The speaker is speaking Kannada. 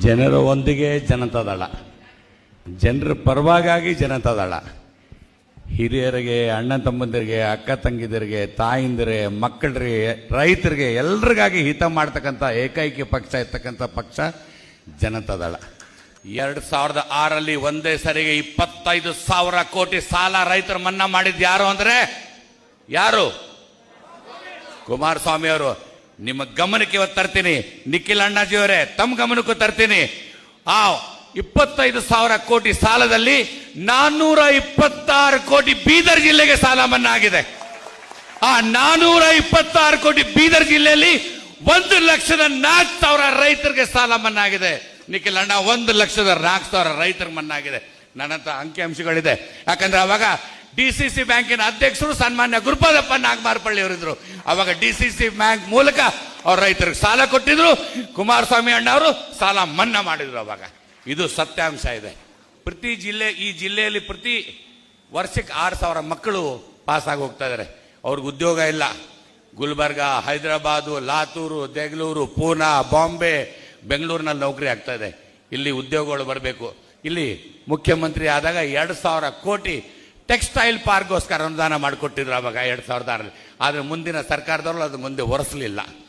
ಜನರ ಒಂದಿಗೆ ಜನತಾದಳ. ಜನರ ಪರವಾಗಿ ಜನತಾದಳ. ಹಿರಿಯರಿಗೆ, ಅಣ್ಣ ತಮ್ಮಂದಿರಿಗೆ, ಅಕ್ಕ ತಂಗಿದರಿಗೆ, ತಾಯಿಂದಿರಿಗೆ ಮಕ್ಕಳಿಗೆ ರೈತರಿಗೆ ಎಲ್ರಿಗಾಗಿ ಹಿತ ಮಾಡ್ತಕ್ಕಂಥ ಏಕೈಕ ಪಕ್ಷ ಇರ್ತಕ್ಕಂಥ ಪಕ್ಷ ಜನತಾದಳ. ಎರಡು ಸಾವಿರದ ಆರಲ್ಲಿ ಒಂದೇ ಸರಿಗೆ ಇಪ್ಪತ್ತೈದು ಸಾವಿರ ಕೋಟಿ ಸಾಲ ರೈತರು ಮನ್ನಾ ಮಾಡಿದ್ದು ಯಾರು ಅಂದರೆ? ಯಾರು? ಕುಮಾರಸ್ವಾಮಿ ಅವರು ನಿಮ್ಮ ಗಮನಕ್ಕೆ ಇವತ್ತು ತರ್ತೀನಿ. ನಿಖಿಲ್ ಅಣ್ಣಾಜಿಯವರೇ, ತಮ್ಮ ಗಮನಕ್ಕೂ ತರ್ತೀನಿ. ಆ ಇಪ್ಪತ್ತೈದು ಸಾವಿರ ಕೋಟಿ ಸಾಲದಲ್ಲಿ ನಾನ್ನೂರ ಇಪ್ಪತ್ತಾರು ಕೋಟಿ ಬೀದರ್ ಜಿಲ್ಲೆಗೆ ಸಾಲ ಮನ್ನಾ ಆಗಿದೆ ಆ ನಾನ್ನೂರ ಇಪ್ಪತ್ತಾರು ಕೋಟಿ ಬೀದರ್ ಜಿಲ್ಲೆಯಲ್ಲಿ ಒಂದು ಲಕ್ಷದ ನಾಲ್ಕು ಸಾವಿರ ರೈತರಿಗೆ ಸಾಲ ಮನ್ನಾ ಆಗಿದೆ ನಿಖಿಲ್ ಅಣ್ಣ, ಒಂದು ಲಕ್ಷದ ನಾಲ್ಕು ಸಾವಿರ ರೈತರಿಗೆ ಮನ್ನಾ ಆಗಿದೆ ನನ್ನಂತ ಅಂಕಿಅಂಶಗಳಿದೆ ಯಾಕಂದ್ರೆ ಅವಾಗ ಡಿ ಸಿ ಸಿ ಬ್ಯಾಂಕಿನ ಅಧ್ಯಕ್ಷರು ಸನ್ಮಾನ್ಯ ಗುರುಪಾದಪ್ಪ ನಾಗಮಾರಪಳ್ಳಿ ಅವರಿದ್ರು. ಅವಾಗ ಡಿ ಸಿ ಸಿ ಬ್ಯಾಂಕ್ ಮೂಲಕ ಅವ್ರ ರೈತರಿಗೆ ಸಾಲ ಕೊಟ್ಟಿದ್ರು. ಕುಮಾರಸ್ವಾಮಿ ಅಣ್ಣ ಅವರು ಸಾಲ ಮನ್ನಾ ಮಾಡಿದ್ರು ಅವಾಗ. ಇದು ಸತ್ಯಾಂಶ ಇದೆ. ಪ್ರತಿ ಜಿಲ್ಲೆ, ಈ ಜಿಲ್ಲೆಯಲ್ಲಿ ಪ್ರತಿ ವರ್ಷಕ್ಕೆ ಆರು ಸಾವಿರ ಮಕ್ಕಳು ಪಾಸ್ ಆಗಿ ಹೋಗ್ತಾ ಇದ್ದಾರೆ ಅವ್ರಿಗೆ ಉದ್ಯೋಗ ಇಲ್ಲ. ಗುಲ್ಬರ್ಗ, ಹೈದರಾಬಾದು, ಲಾತೂರು ಬೆಂಗಳೂರು ಪೂನಾ, ಬಾಂಬೆ, ಬೆಂಗಳೂರಿನಲ್ಲಿ ನೌಕರಿ ಆಗ್ತಾ ಇದೆ. ಇಲ್ಲಿ ಉದ್ಯೋಗಗಳು ಬರಬೇಕು. ಇಲ್ಲಿ ಮುಖ್ಯಮಂತ್ರಿ ಆದಾಗ ಎರಡು ಸಾವಿರ ಕೋಟಿ ಟೆಕ್ಸ್ಟೈಲ್ ಪಾರ್ಕ್ಗೋಸ್ಕರ ಅನುದಾನ ಮಾಡಿಕೊಟ್ಟಿದ್ರು ಅವಾಗ ಎರಡು ಸಾವಿರದ ಆರಲ್ಲಿ ಆದರೆ ಮುಂದಿನ ಸರ್ಕಾರದವರು ಅದು ಮುಂದೆ ಒರೆಸಲಿಲ್ಲ.